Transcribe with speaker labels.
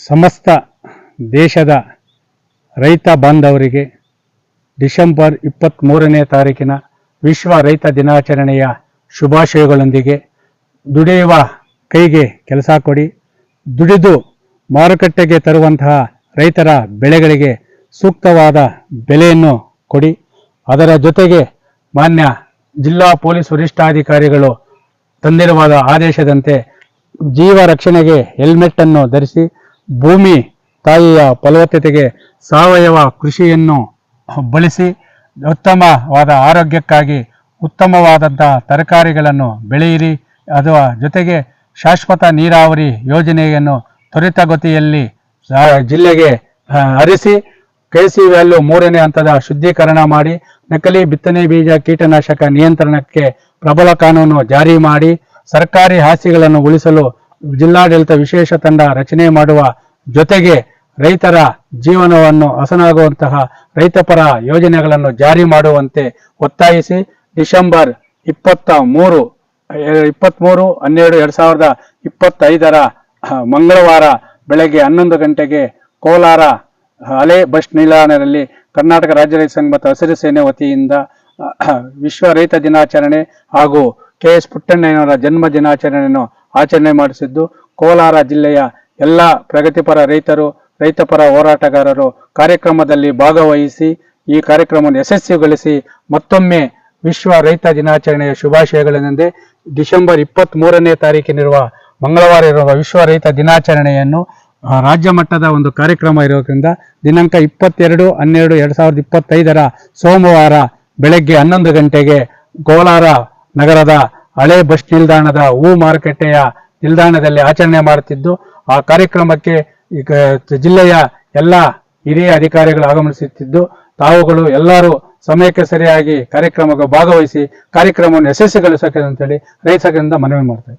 Speaker 1: ಸಮಸ್ತ ದೇಶದ ರೈತ ಬಾಂಧವರಿಗೆ ಡಿಸೆಂಬರ್ ಇಪ್ಪತ್ತ್ಮೂರನೇ ತಾರೀಕಿನ ವಿಶ್ವ ರೈತ ದಿನಾಚರಣೆಯ ಶುಭಾಶಯಗಳೊಂದಿಗೆ ದುಡಿಯುವ ಕೈಗೆ ಕೆಲಸ ಕೊಡಿ, ದುಡಿದು ಮಾರುಕಟ್ಟೆಗೆ ತರುವಂತಹ ರೈತರ ಬೆಳೆಗಳಿಗೆ ಸೂಕ್ತವಾದ ಬೆಲೆಯನ್ನು ಕೊಡಿ. ಅದರ ಜೊತೆಗೆ ಮಾನ್ಯ ಜಿಲ್ಲಾ ಪೊಲೀಸ್ ವರಿಷ್ಠಾಧಿಕಾರಿಗಳು ತಂದಿರುವ ಆದೇಶದಂತೆ ಜೀವ ರಕ್ಷಣೆಗೆ ಹೆಲ್ಮೆಟ್ ಅನ್ನು ಧರಿಸಿ ಭೂಮಿ ತಾಯಿಯ ಫಲವತ್ತತೆಗೆ ಸಾವಯವ ಕೃಷಿಯನ್ನು ಬಳಸಿ ಉತ್ತಮವಾದ ಆರೋಗ್ಯಕ್ಕಾಗಿ ಉತ್ತಮವಾದಂತಹ ತರಕಾರಿಗಳನ್ನು ಬೆಳೆಯಿರಿ. ಅಥವಾ ಜೊತೆಗೆ ಶಾಶ್ವತ ನೀರಾವರಿ ಯೋಜನೆಯನ್ನು ತ್ವರಿತಗತಿಯಲ್ಲಿ ಜಿಲ್ಲೆಗೆ ಹರಿಸಿ ಹರಿಸಿ ಕೆಸಿ ವ್ಯಾಲ್ಯೂ ಮೂರನೇ ಹಂತದ ಶುದ್ಧೀಕರಣ ಮಾಡಿ, ನಕಲಿ ಬಿತ್ತನೆ ಬೀಜ ಕೀಟನಾಶಕ ನಿಯಂತ್ರಣಕ್ಕೆ ಪ್ರಬಲ ಕಾನೂನು ಜಾರಿ ಮಾಡಿ, ಸರ್ಕಾರಿ ಆಸ್ತಿಗಳನ್ನು ಉಳಿಸಲು ಜಿಲ್ಲಾಡಳಿತ ವಿಶೇಷ ತಂಡ ರಚನೆ ಮಾಡುವ ಜೊತೆಗೆ ರೈತರ ಜೀವನವನ್ನು ಹಸನಾಗುವಂತಹ ರೈತಪರ ಯೋಜನೆಗಳನ್ನು ಜಾರಿ ಮಾಡುವಂತೆ ಒತ್ತಾಯಿಸಿ ಡಿಸೆಂಬರ್ ಇಪ್ಪತ್ತ ಮೂರು ಇಪ್ಪತ್ತ್ಮೂರು ಹನ್ನೆರಡು, ಎರಡ್ ಸಾವಿರದ ಇಪ್ಪತ್ತೈದರ ಮಂಗಳವಾರ ಬೆಳಗ್ಗೆ ಹನ್ನೊಂದು ಗಂಟೆಗೆ ಕೋಲಾರ ಹಳೆ ಬಸ್ ನಿಲ್ದಾಣದಲ್ಲಿ ಕರ್ನಾಟಕ ರಾಜ್ಯ ರೈತ ಸಂಘ ಮತ್ತು ಹಸಿರು ಸೇನೆ ವತಿಯಿಂದ ವಿಶ್ವ ರೈತ ದಿನಾಚರಣೆ ಹಾಗೂ ಕೆ ಎಸ್ ಪುಟ್ಟಣ್ಣಯ್ಯನವರ ಜನ್ಮ ದಿನಾಚರಣೆಯನ್ನು ಆಚರಣೆ ಮಾಡಿಸಿದ್ದು. ಕೋಲಾರ ಜಿಲ್ಲೆಯ ಎಲ್ಲ ಪ್ರಗತಿಪರ ರೈತರು, ರೈತಪರ ಹೋರಾಟಗಾರರು ಕಾರ್ಯಕ್ರಮದಲ್ಲಿ ಭಾಗವಹಿಸಿ ಈ ಕಾರ್ಯಕ್ರಮವನ್ನು ಯಶಸ್ವಿಗೊಳಿಸಿ ಮತ್ತೊಮ್ಮೆ ವಿಶ್ವ ರೈತ ದಿನಾಚರಣೆಯ ಶುಭಾಶಯಗಳೆಂದೆ ಡಿಸೆಂಬರ್ ಇಪ್ಪತ್ತ್ ಮೂರನೇ ತಾರೀಕಿನಿರುವ ಮಂಗಳವಾರ ಇರುವ ವಿಶ್ವ ರೈತ ದಿನಾಚರಣೆಯನ್ನು ರಾಜ್ಯ ಮಟ್ಟದ ಒಂದು ಕಾರ್ಯಕ್ರಮ ಇರೋದ್ರಿಂದ ದಿನಾಂಕ ಇಪ್ಪತ್ತೆರಡು, ಹನ್ನೆರಡು, ಎರಡ್ ಸಾವಿರದ ಇಪ್ಪತ್ತೈದರ ಸೋಮವಾರ ಬೆಳಗ್ಗೆ ಹನ್ನೊಂದು ಗಂಟೆಗೆ ಕೋಲಾರ ನಗರದ ಹಳೆ ಬಸ್ ನಿಲ್ದಾಣದ ಹೂ ಮಾರುಕಟ್ಟೆಯ ನಿಲ್ದಾಣದಲ್ಲಿ ಆಚರಣೆ ಮಾಡುತ್ತಿದ್ದು, ಆ ಕಾರ್ಯಕ್ರಮಕ್ಕೆ ಜಿಲ್ಲೆಯ ಎಲ್ಲ ಹಿರಿಯ ಅಧಿಕಾರಿಗಳು ಆಗಮಿಸುತ್ತಿದ್ದು, ತಾವುಗಳು ಎಲ್ಲರೂ ಸಮಯಕ್ಕೆ ಸರಿಯಾಗಿ ಕಾರ್ಯಕ್ರಮಕ್ಕೆ ಭಾಗವಹಿಸಿ, ಕಾರ್ಯಕ್ರಮವನ್ನು ಯಶಸ್ವಿಗೊಳಿಸಕ್ಕೆ ಅಂತೇಳಿ ರೈತರಿಂದ ಮನವಿ ಮಾಡ್ತೇವೆ